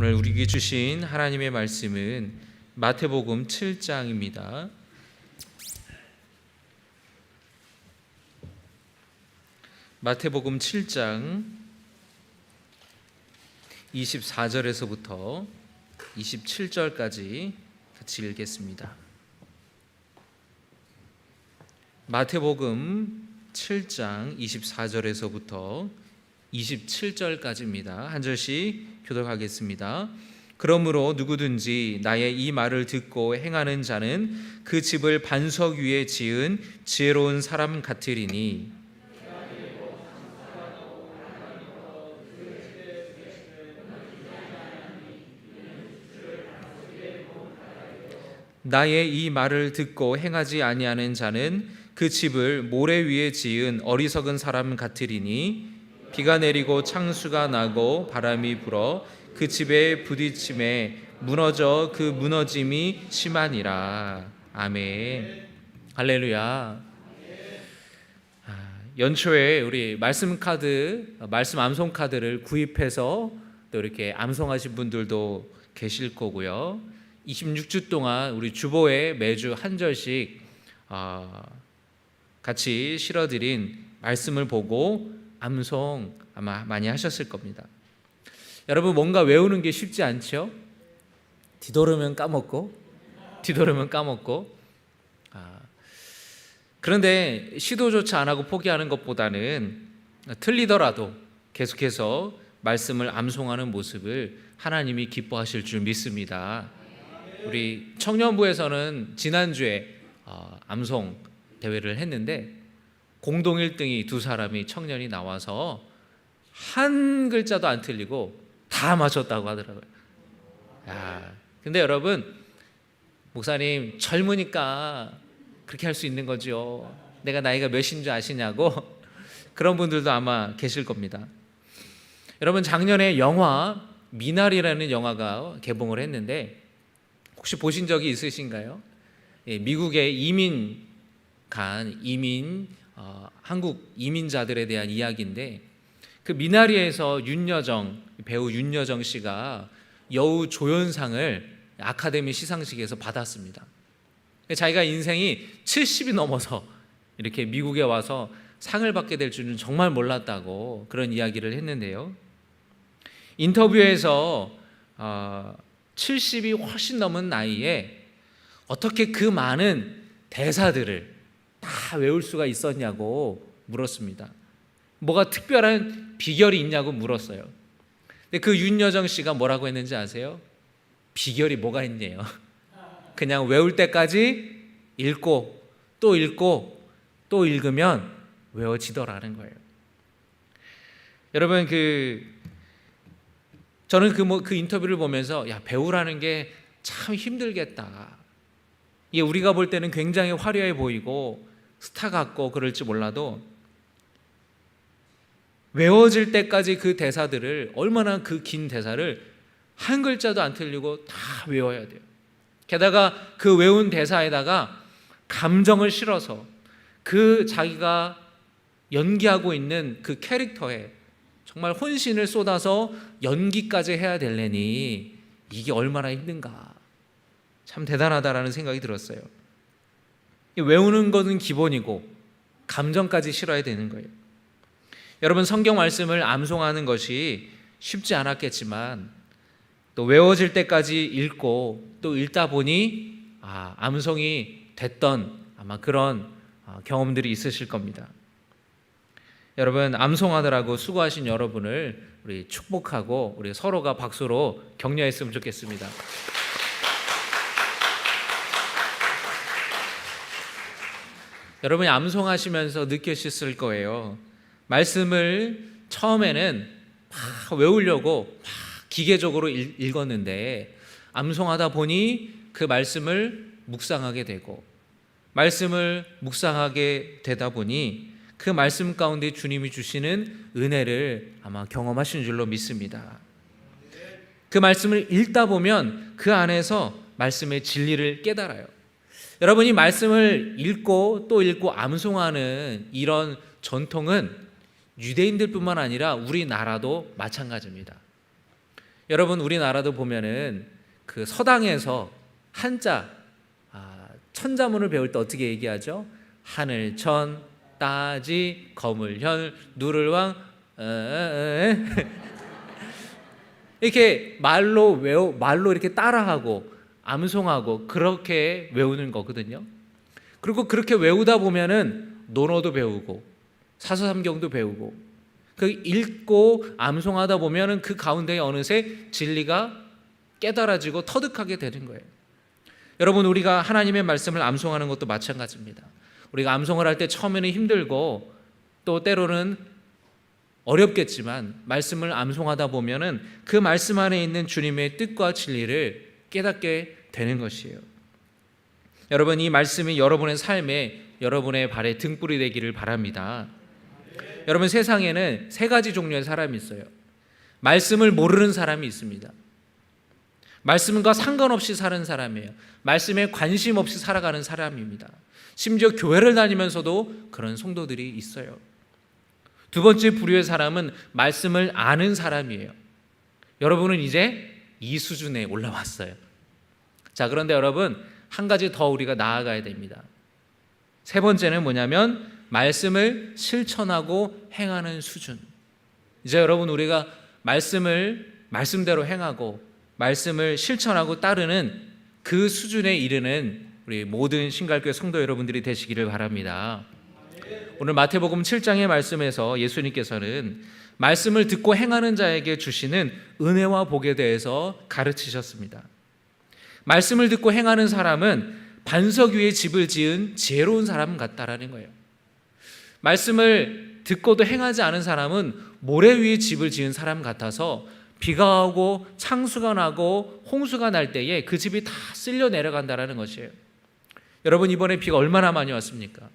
오늘 우리에게 주신 하나님의 말씀은 마태복음 7장입니다. 마태복음 7장 24절에서부터 27절까지 같이 읽겠습니다. 마태복음 7장 24절에서부터 27절까지입니다. 한 절씩 교독하겠습니다. 그러므로 누구든지 나의 이 말을 듣고 행하는 자는 그 집을 반석 위에 지은 지혜로운 사람 같으리니 나의 이 말을 듣고 행하지 아니하는 자는 그 집을 모래 위에 지은 어리석은 사람 같으리니 비가 내리고 창수가 나고 바람이 불어 그 집에 부딪힘에 무너져 그 무너짐이 심하니라. 아멘. 할렐루야. 아, 연초에 우리 말씀 카드 말씀 암송 카드를 구입해서 또 이렇게 암송하신 분들도 계실 거고요. 26주 동안 우리 주보에 매주 한 절씩 아, 같이 실어드린 말씀을 보고 암송 아마 많이 하셨을 겁니다. 여러분 뭔가 외우는 게 쉽지 않죠? 뒤돌으면 까먹고 뒤돌으면 까먹고 아, 그런데 시도조차 안 하고 포기하는 것보다는 틀리더라도 계속해서 말씀을 암송하는 모습을 하나님이 기뻐하실 줄 믿습니다. 우리 청년부에서는 지난주에 어, 암송 대회를 했는데 공동 1등이 두 사람이 청년이 나와서 한 글자도 안 틀리고 다 맞췄다고 하더라고요. 야, 근데 여러분 목사님 젊으니까 그렇게 할 수 있는 거죠. 내가 나이가 몇인 줄 아시냐고 그런 분들도 아마 계실 겁니다. 여러분 작년에 영화 미나리라는 영화가 개봉을 했는데 혹시 보신 적이 있으신가요? 예, 미국에 이민 간 이민 어, 한국 이민자들에 대한 이야기인데 그 미나리에서 윤여정 배우 윤여정 씨가 여우 조연상을 아카데미 시상식에서 받았습니다. 자기가 인생이 70이 넘어서 이렇게 미국에 와서 상을 받게 될 줄은 정말 몰랐다고 그런 이야기를 했는데요. 인터뷰에서 어, 70이 훨씬 넘은 나이에 어떻게 그 많은 대사들을 다 외울 수가 있었냐고 물었습니다. 뭐가 특별한 비결이 있냐고 물었어요. 근데 그 윤여정 씨가 뭐라고 했는지 아세요? 비결이 뭐가 있네요. 그냥 외울 때까지 읽고 또 읽고 또 읽으면 외워지더라는 거예요. 여러분 그 저는 그 뭐 그 인터뷰를 보면서 야 배우라는 게 참 힘들겠다. 이게 우리가 볼 때는 굉장히 화려해 보이고 스타 같고 그럴지 몰라도 외워질 때까지 그 대사들을 얼마나 그 긴 대사를 한 글자도 안 틀리고 다 외워야 돼요. 게다가 그 외운 대사에다가 감정을 실어서 그 자기가 연기하고 있는 그 캐릭터에 정말 혼신을 쏟아서 연기까지 해야 될래니 이게 얼마나 힘든가. 참 대단하다라는 생각이 들었어요. 외우는 것은 기본이고 감정까지 실어야 되는 거예요. 여러분 성경 말씀을 암송하는 것이 쉽지 않았겠지만 또 외워질 때까지 읽고 또 읽다 보니 아, 암송이 됐던 아마 그런 아, 경험들이 있으실 겁니다. 여러분 암송하느라고 수고하신 여러분을 우리 축복하고 우리 서로가 박수로 격려했으면 좋겠습니다. 여러분이 암송하시면서 느끼셨을 거예요. 말씀을 처음에는 막 외우려고 막 기계적으로 읽, 었는데 암송하다 보니 그 말씀을 묵상하게 되고 말씀을 묵상하게 되다 보니 그 말씀 가운데 주님이 주시는 은혜를 아마 경험하신 줄로 믿습니다. 그 말씀을 읽다 보면 그 안에서 말씀의 진리를 깨달아요. 여러분이 말씀을 읽고 또 읽고 암송하는 이런 전통은 유대인들뿐만 아니라 우리나라도 마찬가지입니다. 여러분 우리나라도 보면은 그 서당에서 한자 아, 천자문을 배울 때 어떻게 얘기하죠? 하늘천 따지 거물현 누를왕 어, 어, 어, 이렇게 말로 외우 말로 이렇게 따라하고 암송하고 그렇게 외우는 거거든요. 그리고 그렇게 외우다 보면은 논어도 배우고 사서삼경도 배우고 그 읽고 암송하다 보면은 그 가운데 어느새 진리가 깨달아지고 터득하게 되는 거예요. 여러분 우리가 하나님의 말씀을 암송하는 것도 마찬가지입니다. 우리가 암송을 할 때 처음에는 힘들고 또 때로는 어렵겠지만 말씀을 암송하다 보면은 그 말씀 안에 있는 주님의 뜻과 진리를 깨닫게 되는 것이에요. 여러분 이 말씀이 여러분의 삶에 여러분의 발에 등불이 되기를 바랍니다. 여러분 세상에는 세 가지 종류의 사람이 있어요. 말씀을 모르는 사람이 있습니다. 말씀과 상관없이 사는 사람이에요. 말씀에 관심 없이 살아가는 사람입니다. 심지어 교회를 다니면서도 그런 성도들이 있어요. 두 번째 부류의 사람은 말씀을 아는 사람이에요. 여러분은 이제 이 수준에 올라왔어요. 자, 그런데 여러분, 한 가지 더 우리가 나아가야 됩니다. 세 번째는 뭐냐면, 말씀을 실천하고 행하는 수준. 이제 여러분, 우리가 말씀을 말씀대로 행하고, 말씀을 실천하고 따르는 그 수준에 이르는 우리 모든 신갈교회 성도 여러분들이 되시기를 바랍니다. 오늘 마태복음 7장의 말씀에서 예수님께서는 말씀을 듣고 행하는 자에게 주시는 은혜와 복에 대해서 가르치셨습니다. 말씀을 듣고 행하는 사람은 반석 위에 집을 지은 지혜로운 사람 같다라는 거예요. 말씀을 듣고도 행하지 않은 사람은 모래 위에 집을 지은 사람 같아서 비가 오고 창수가 나고 홍수가 날 때에 그 집이 다 쓸려 내려간다라는 것이에요. 여러분 이번에 비가 얼마나 많이 왔습니까?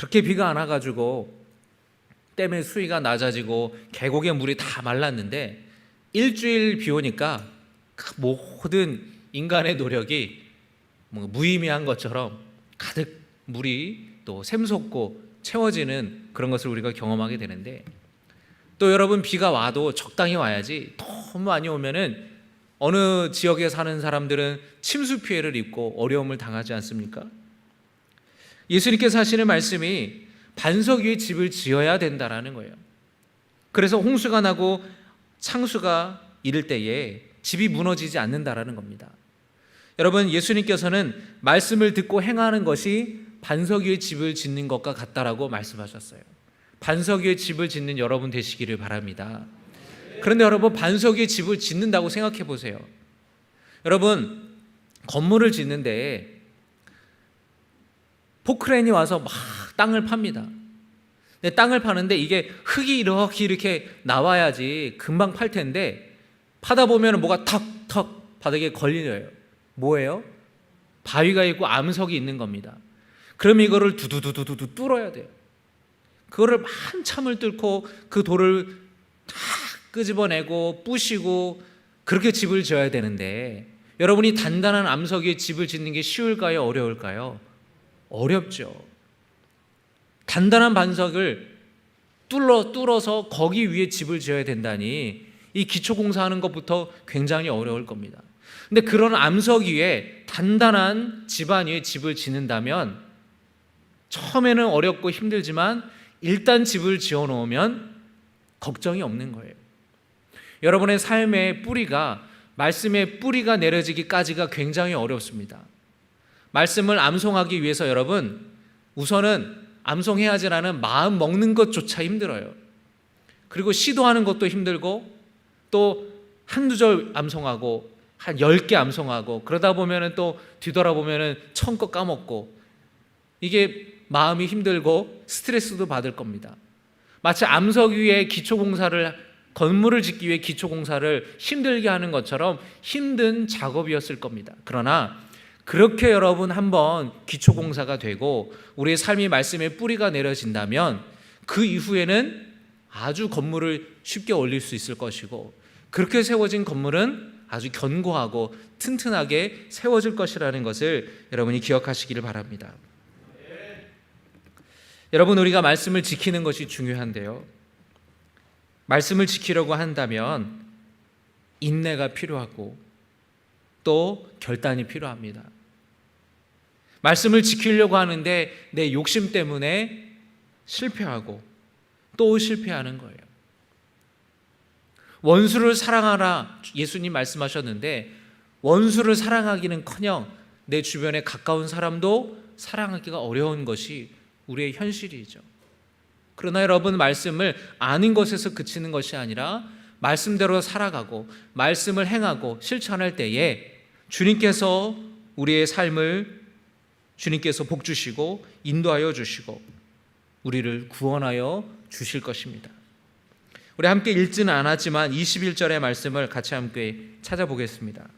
그렇게 비가 안 와가지고 댐의 수위가 낮아지고 계곡의 물이 다 말랐는데 일주일 비 오니까 그 모든 인간의 노력이 뭐 무의미한 것처럼 가득 물이 또 샘솟고 채워지는 그런 것을 우리가 경험하게 되는데 또 여러분 비가 와도 적당히 와야지 너무 많이 오면은 어느 지역에 사는 사람들은 침수 피해를 입고 어려움을 당하지 않습니까? 예수님께서 하시는 말씀이 반석 위에 집을 지어야 된다라는 거예요. 그래서 홍수가 나고 창수가 이를 때에 집이 무너지지 않는다라는 겁니다. 여러분 예수님께서는 말씀을 듣고 행하는 것이 반석 위에 집을 짓는 것과 같다라고 말씀하셨어요. 반석 위에 집을 짓는 여러분 되시기를 바랍니다. 그런데 여러분 반석 위에 집을 짓는다고 생각해 보세요. 여러분 건물을 짓는데 포크레인이 와서 막 땅을 팝니다. 근데 땅을 파는데 이게 흙이 이렇게 이렇게 나와야지 금방 팔 텐데 파다 보면 뭐가 턱턱 바닥에 걸리려요. 뭐예요? 바위가 있고 암석이 있는 겁니다. 그럼 이거를 두두두두두 뚫어야 돼요. 그거를 한참을 뚫고 그 돌을 다 끄집어내고 부시고 그렇게 집을 지어야 되는데 여러분이 단단한 암석 위에 집을 짓는 게 쉬울까요? 어려울까요? 어렵죠. 단단한 반석을 뚫어 뚫어서 거기 위에 집을 지어야 된다니 이 기초 공사하는 것부터 굉장히 어려울 겁니다. 근데 그런 암석 위에 단단한 집안 위에 집을 짓는다면 처음에는 어렵고 힘들지만 일단 집을 지어 놓으면 걱정이 없는 거예요. 여러분의 삶의 뿌리가 말씀의 뿌리가 내려지기까지가 굉장히 어렵습니다. 말씀을 암송하기 위해서 여러분 우선은 암송해야지라는 마음 먹는 것조차 힘들어요. 그리고 시도하는 것도 힘들고 또 한두 절 암송하고 한열개 암송하고 그러다 보면은 또 뒤돌아보면은 거 까먹고 이게 마음이 힘들고 스트레스도 받을 겁니다. 마치 암석 위에 기초 공사를 건물을 짓기 위해 기초 공사를 힘들게 하는 것처럼 힘든 작업이었을 겁니다. 그러나 그렇게 여러분 한번 기초 공사가 되고 우리의 삶이 말씀의 뿌리가 내려진다면 그 이후에는 아주 건물을 쉽게 올릴 수 있을 것이고 그렇게 세워진 건물은 아주 견고하고 튼튼하게 세워질 것이라는 것을 여러분이 기억하시기를 바랍니다. 여러분 우리가 말씀을 지키는 것이 중요한데요. 말씀을 지키려고 한다면 인내가 필요하고 또 결단이 필요합니다. 말씀을 지키려고 하는데 내 욕심 때문에 실패하고 또 실패하는 거예요. 원수를 사랑하라 예수님 말씀하셨는데 원수를 사랑하기는 커녕 내 주변에 가까운 사람도 사랑하기가 어려운 것이 우리의 현실이죠. 그러나 여러분 말씀을 아는 것에서 그치는 것이 아니라 말씀대로 살아가고 말씀을 행하고 실천할 때에 주님께서 우리의 삶을 주님께서 복 주시고 인도하여 주시고 우리를 구원하여 주실 것입니다. 우리 함께 읽지는 않았지만 21절의 말씀을 같이 함께 찾아보겠습니다.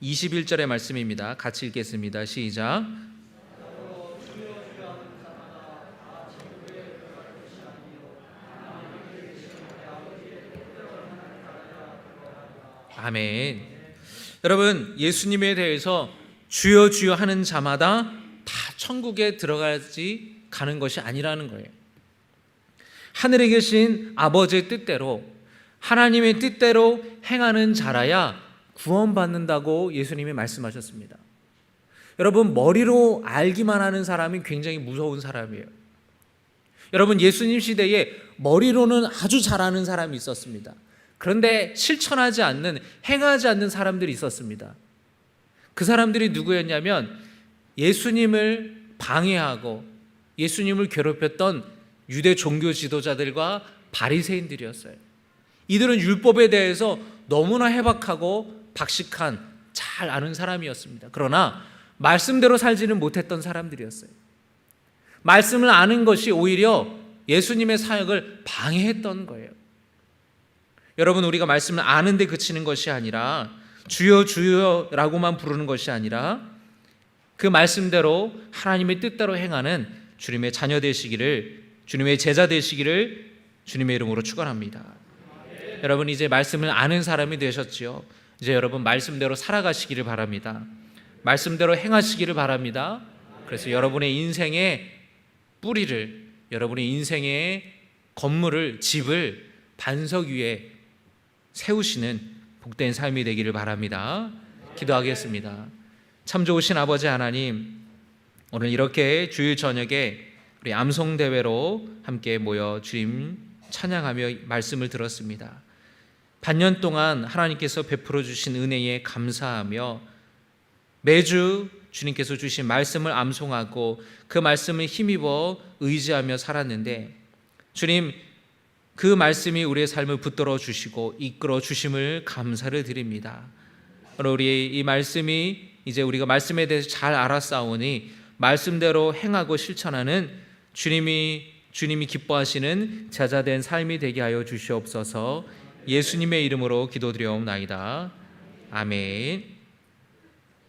21절의 말씀입니다. 같이 읽겠습니다. 시작. 아멘. 여러분, 예수님에 대해서 주여 주여 하는 자마다 다 천국에 들어가지 가는 것이 아니라는 거예요. 하늘에 계신 아버지의 뜻대로 하나님의 뜻대로 행하는 자라야 구원받는다고 예수님이 말씀하셨습니다. 여러분, 머리로 알기만 하는 사람이 굉장히 무서운 사람이에요. 여러분, 예수님 시대에 머리로는 아주 잘하는 사람이 있었습니다. 그런데 실천하지 않는, 행하지 않는 사람들이 있었습니다. 그 사람들이 누구였냐면 예수님을 방해하고 예수님을 괴롭혔던 유대 종교 지도자들과 바리새인들이었어요. 이들은 율법에 대해서 너무나 해박하고 박식한 잘 아는 사람이었습니다. 그러나 말씀대로 살지는 못했던 사람들이었어요. 말씀을 아는 것이 오히려 예수님의 사역을 방해했던 거예요. 여러분 우리가 말씀을 아는데 그치는 것이 아니라 주여 주여라고만 부르는 것이 아니라 그 말씀대로 하나님의 뜻대로 행하는 주님의 자녀 되시기를 주님의 제자 되시기를 주님의 이름으로 축원합니다. 여러분 이제 말씀을 아는 사람이 되셨지요. 이제 여러분 말씀대로 살아가시기를 바랍니다. 말씀대로 행하시기를 바랍니다. 그래서 여러분의 인생의 뿌리를 여러분의 인생의 건물을 집을 반석 위에 세우시는 복된 삶이 되기를 바랍니다. 기도하겠습니다. 참 좋으신 아버지 하나님, 오늘 이렇게 주일 저녁에 우리 암송 대회로 함께 모여 주님 찬양하며 말씀을 들었습니다. 반년 동안 하나님께서 베풀어 주신 은혜에 감사하며 매주 주님께서 주신 말씀을 암송하고 그 말씀을 힘입어 의지하며 살았는데 주님 그 말씀이 우리의 삶을 붙들어 주시고 이끌어 주심을 감사를 드립니다. 우리 이 말씀이 이제 우리가 말씀에 대해서 잘 알았사오니 말씀대로 행하고 실천하는 주님이 주님이 기뻐하시는 자자된 삶이 되게 하여 주시옵소서. 예수님의 이름으로 기도드려옵나이다. 아멘.